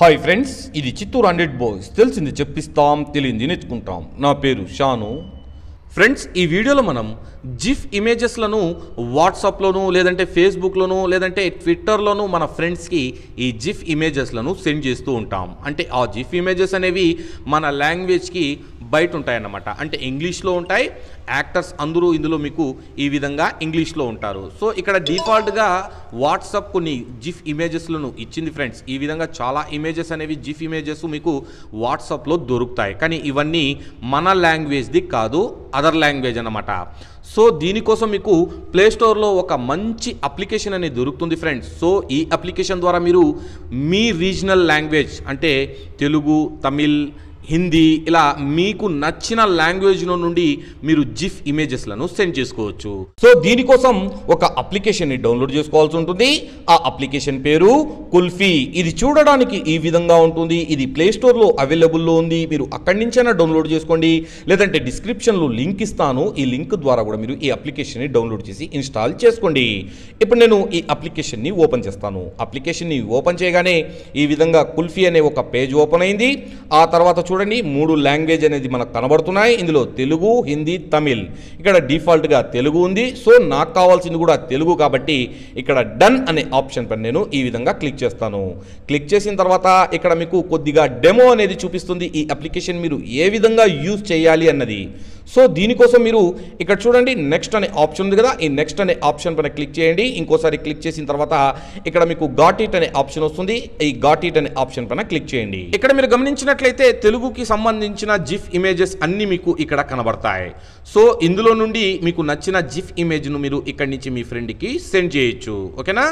Hi friends ఇది Chittoor hundred boys తెలిసింది చెప్పిస్తాం తెలియంది నేర్చుకుంటాం. నా పేరు షాను. ఫ్రెండ్స్ ఈ వీడియోలో మనం జిఫ్ ఇమేజెస్లను వాట్సాప్లోను లేదంటే ఫేస్బుక్లోను లేదంటే ట్విట్టర్లోను మన ఫ్రెండ్స్కి ఈ జిఫ్ ఇమేజెస్లను సెండ్ చేస్తూ ఉంటాం. అంటే ఆ జిఫ్ ఇమేజెస్ అనేవి మన లాంగ్వేజ్కి బయట ఉంటాయన్నమాట. అంటే ఇంగ్లీష్లో ఉంటాయి యాక్టర్స్ అందరూ ఇందులో మీకు ఈ విధంగా ఇంగ్లీష్లో ఉంటారు. సో ఇక్కడ డిఫాల్ట్గా వాట్సాప్ కొన్ని జిఫ్ ఇమేజెస్లను ఇచ్చింది ఫ్రెండ్స్ ఈ విధంగా చాలా ఇమేజెస్ అనేవి జిఫ్ ఇమేజెస్ మీకు వాట్సాప్లో దొరుకుతాయి. కానీ ఇవన్నీ మన లాంగ్వేజ్ది కాదు అదర్ లాంగ్వేజ్ అనమాట సో దీనికోసం మీకు ప్లే స్టోర్లో ఒక మంచి అప్లికేషన్ అనేది దొరుకుతుంది ఫ్రెండ్స్ సో ఈ అప్లికేషన్ ద్వారా మీరు మీ రీజనల్ లాంగ్వేజ్ అంటే తెలుగు తమిళ్ హిందీ ఇలా మీకు నచ్చిన లాంగ్వేజ్లో నుండి మీరు జిఫ్ ఇమేజెస్లను సెండ్ చేసుకోవచ్చు. సో దీనికోసం ఒక అప్లికేషన్ని డౌన్లోడ్ చేసుకోవాల్సి ఉంటుంది. ఆ అప్లికేషన్ పేరు కుల్ఫీ. ఇది చూడడానికి ఈ విధంగా ఉంటుంది. ఇది ప్లే స్టోర్లో అవైలబుల్లో ఉంది. మీరు అక్కడి నుంచైనా డౌన్లోడ్ చేసుకోండి. లేదంటే డిస్క్రిప్షన్లో లింక్ ఇస్తాను. ఈ లింక్ ద్వారా కూడా మీరు ఈ అప్లికేషన్ని డౌన్లోడ్ చేసి ఇన్స్టాల్ చేసుకోండి. ఇప్పుడు నేను ఈ అప్లికేషన్ని ఓపెన్ చేస్తాను. అప్లికేషన్ని ఓపెన్ చేయగానే ఈ విధంగా కుల్ఫీ అనే ఒక పేజ్ ఓపెన్ అయింది. ఆ తర్వాత చూడండి మూడు లాంగ్వేజ్ అనేది మనకు కనబడుతున్నాయి. ఇందులో తెలుగు హిందీ తమిళ్. ఇక్కడ డిఫాల్ట్గా తెలుగు ఉంది. సో నాకు కావాల్సింది కూడా తెలుగు కాబట్టి ఇక్కడ డన్ అనే ఆప్షన్ పైన నేను ఈ విధంగా క్లిక్ చేస్తాను. క్లిక్ చేసిన తర్వాత ఇక్కడ మీకు కొద్దిగా డెమో అనేది చూపిస్తుంది. ఈ అప్లికేషన్ మీరు ఏ విధంగా యూజ్ చేయాలి అన్నది. సో దీనికోసం మీరు ఇక్కడ చూడండి నెక్స్ట్ అనే ఆప్షన్ ఉంది కదా. ఈ నెక్స్ట్ అనే ఆప్షన్ పైన క్లిక్ చేయండి. ఇంకోసారి క్లిక్ చేసిన తర్వాత ఇక్కడ మీకు గాట్ ఇట్ అనే ఆప్షన్ వస్తుంది. ఈ గాట్ ఇట్ అనే ఆప్షన్ పైన క్లిక్ చేయండి. ఇక్కడ మీరు గమనించినట్లయితే తెలుగుకి సంబంధించిన జిఫ్ ఇమేజెస్ అన్ని మీకు ఇక్కడ కనబడతాయి. సో ఇందులో నుండి మీకు నచ్చిన జిఫ్ ఇమేజ్ను మీరు ఇక్కడి నుంచి మీ ఫ్రెండ్కి సెండ్ చేయొచ్చు. ఓకేనా?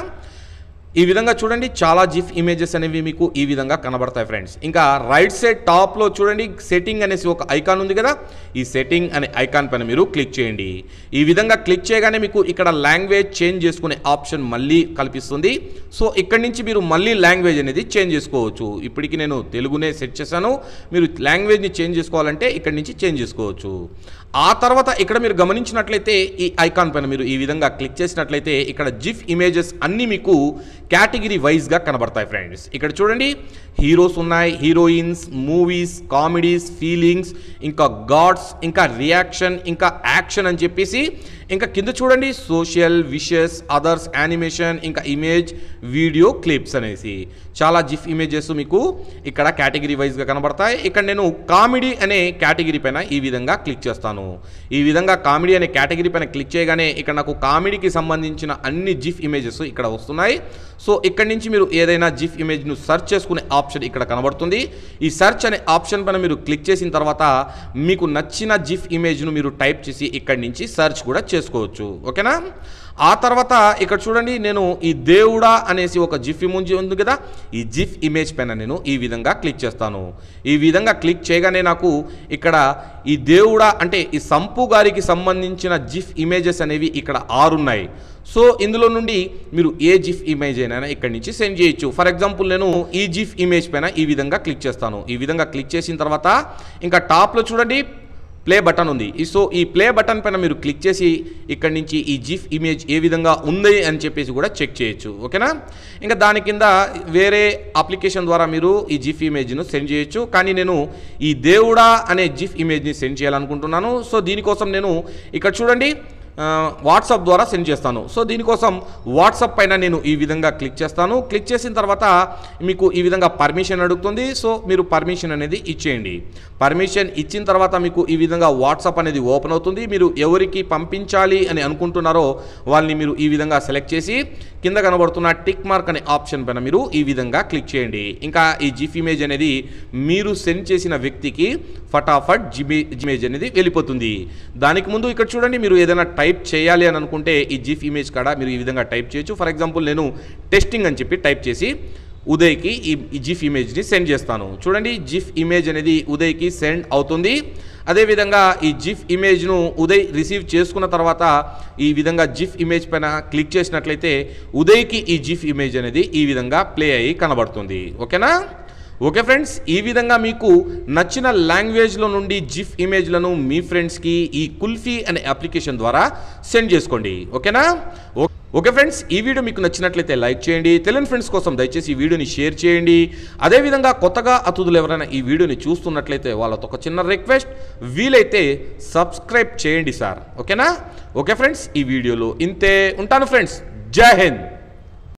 ఈ విధంగా చూడండి చాలా జిఫ్ ఇమేజెస్ అనేవి మీకు ఈ విధంగా కనబడతాయి ఫ్రెండ్స్. ఇంకా రైట్ సైడ్ టాప్లో చూడండి సెట్టింగ్ అనేసి ఒక ఐకాన్ ఉంది కదా ఈ సెట్టింగ్ అనే ఐకాన్ పైన మీరు క్లిక్ చేయండి. ఈ విధంగా క్లిక్ చేయగానే మీకు ఇక్కడ లాంగ్వేజ్ చేంజ్ చేసుకునే ఆప్షన్ మళ్ళీ కల్పిస్తుంది. సో ఇక్కడి నుంచి మీరు మళ్ళీ లాంగ్వేజ్ అనేది చేంజ్ చేసుకోవచ్చు. ఇప్పటికి నేను తెలుగునే సెట్ చేశాను. మీరు లాంగ్వేజ్ని చేంజ్ చేసుకోవాలంటే ఇక్కడి నుంచి చేంజ్ చేసుకోవచ్చు. ఆ తర్వాత ఇక్కడ మీరు గమనించినట్లయితే ఈ ఐకాన్ పైన మీరు ఈ విధంగా క్లిక్ చేసినట్లయితే ఇక్కడ జిఫ్ ఇమేజెస్ అన్నీ మీకు కేటగిరీ వైజ్గా కనబడతాయి ఫ్రెండ్స్. ఇక్కడ చూడండి హీరోస్ ఉన్నాయి హీరోయిన్స్ మూవీస్ కామెడీస్ ఫీలింగ్స్ ఇంకా గాడ్స్ ఇంకా రియాక్షన్ ఇంకా యాక్షన్ అని చెప్పేసి ఇంకా కింద చూడండి సోషల్ విషెస్ అదర్స్ యానిమేషన్ ఇంకా ఇమేజ్ వీడియో క్లిప్స్ అనేసి. చాలా జిఫ్ ఇమేజెస్ మీకు ఇక్కడ కేటగిరీ వైజ్గా కనబడతాయి. ఇక్కడ నేను కామెడీ అనే కేటగిరీ పైన ఈ విధంగా క్లిక్ చేస్తాను. ఈ విధంగా కామెడీ అనే కేటగిరీ పైన క్లిక్ చేయగానే ఇక్కడ నాకు కామెడీకి సంబంధించిన అన్ని జిఫ్ ఇమేజెస్ ఇక్కడ వస్తున్నాయి. సో ఇక్కడ నుంచి మీరు ఏదైనా జిఫ్ ఇమేజ్ను సెర్చ్ చేసుకునే ఆప్షన్ ఇక్కడ కనబడుతుంది. ఈ సెర్చ్ అనే ఆప్షన్ పైన మీరు క్లిక్ చేసిన తర్వాత మీకు నచ్చిన జిఫ్ ఇమేజ్ను మీరు టైప్ చేసి ఇక్కడి నుంచి సెర్చ్ కూడా చేసుకోవచ్చు. ఓకేనా? ఆ తర్వాత ఇక్కడ చూడండి నేను ఈ దేవుడా అనేసి ఒక జిఫ్ ఇమోజీ ఉంది కదా ఈ జిఫ్ ఇమేజ్ పైన నేను ఈ విధంగా క్లిక్ చేస్తాను. ఈ విధంగా క్లిక్ చేయగానే నాకు ఇక్కడ ఈ దేవుడా అంటే ఈ సంపు గారికి సంబంధించిన జిఫ్ ఇమేజెస్ అనేవి ఇక్కడ ఆరున్నాయి. సో ఇందులో నుండి మీరు ఏ జిఫ్ ఇమేజ్ అయినా ఇక్కడి నుంచి సెండ్ చేయొచ్చు. ఫర్ ఎగ్జాంపుల్ నేను ఈ జిఫ్ ఇమేజ్ పైన ఈ విధంగా క్లిక్ చేస్తాను. ఈ విధంగా క్లిక్ చేసిన తర్వాత ఇంకా టాప్లో చూడండి ప్లే బటన్ ఉంది. ఈ సో ఈ ప్లే బటన్ పైన మీరు క్లిక్ చేసి ఇక్కడ నుంచి ఈ జిఫ్ ఇమేజ్ ఏ విధంగా ఉంది అని చెప్పేసి కూడా చెక్ చేయొచ్చు. ఓకేనా? ఇంకా దాని కింద వేరే అప్లికేషన్ ద్వారా మీరు ఈ జిఫ్ ఇమేజ్ను సెండ్ చేయొచ్చు. కానీ నేను ఈ దేవుడా అనే జిఫ్ ఇమేజ్ని సెండ్ చేయాలనుకుంటున్నాను. సో దీనికోసం నేను ఇక్కడ చూడండి. వాట్సాప్ ద్వారా సెండ్ చేస్తాను. సో దీనికోసం వాట్సాప్ పైన నేను ఈ విధంగా క్లిక్ చేస్తాను. క్లిక్ చేసిన తర్వాత మీకు ఈ విధంగా పర్మిషన్ అడుగుతుంది. సో మీరు పర్మిషన్ అనేది ఇచ్చేయండి. పర్మిషన్ ఇచ్చిన తర్వాత మీకు ఈ విధంగా వాట్సాప్ అనేది ఓపెన్ అవుతుంది. మీరు ఎవరికి పంపించాలి అని అనుకుంటున్నారో వాళ్ళని మీరు ఈ విధంగా సెలెక్ట్ చేసి కింద కనబడుతున్న టిక్ మార్క్ అనే ఆప్షన్ పైన మీరు ఈ విధంగా క్లిక్ చేయండి. ఇంకా ఈ జిఫ్ ఇమేజ్ అనేది మీరు సెండ్ చేసిన వ్యక్తికి ఫటాఫట్ జిమే ఇమేజ్ అనేది వెళ్ళిపోతుంది. దానికి ముందు ఇక్కడ చూడండి మీరు ఏదైనా టైప్ టైప్ చేయాలి అని అనుకుంటే ఈ జిఫ్ ఇమేజ్ కాడ మీరు ఈ విధంగా టైప్ చేయొచ్చు. ఫర్ ఎగ్జాంపుల్ నేను టెస్టింగ్ అని చెప్పి టైప్ చేసి ఉదయ్కి ఈ జిఫ్ ఇమేజ్ని సెండ్ చేస్తాను. చూడండి జిఫ్ ఇమేజ్ అనేది ఉదయ్కి సెండ్ అవుతుంది. అదేవిధంగా ఈ జిఫ్ ఇమేజ్ను ఉదయ్ రిసీవ్ చేసుకున్న తర్వాత ఈ విధంగా జిఫ్ ఇమేజ్ పైన క్లిక్ చేసినట్లయితే ఉదయ్కి ఈ జిఫ్ ఇమేజ్ అనేది ఈ విధంగా ప్లే అయ్యి కనబడుతుంది. ఓకేనా ఓకే ఫ్రెండ్స్ ఈ విధంగా మీకు నచ్చిన లాంగ్వేజ్లో నుండి జిఫ్ ఇమేజ్లను మీ ఫ్రెండ్స్కి ఈ కుల్ఫీ అనే అప్లికేషన్ ద్వారా సెండ్ చేసుకోండి. ఓకేనా? ఓకే ఫ్రెండ్స్ ఈ వీడియో మీకు నచ్చినట్లయితే లైక్ చేయండి. తెలియని ఫ్రెండ్స్ కోసం దయచేసి ఈ వీడియోని షేర్ చేయండి. అదేవిధంగా కొత్తగా అతిథులు ఎవరైనా ఈ వీడియోని చూస్తున్నట్లయితే వాళ్ళతో ఒక చిన్న రిక్వెస్ట్ వీలైతే సబ్స్క్రైబ్ చేయండి సార్. ఓకేనా? ఓకే ఫ్రెండ్స్ ఈ వీడియోలో ఇంతే. ఉంటాను ఫ్రెండ్స్. జై హింద్.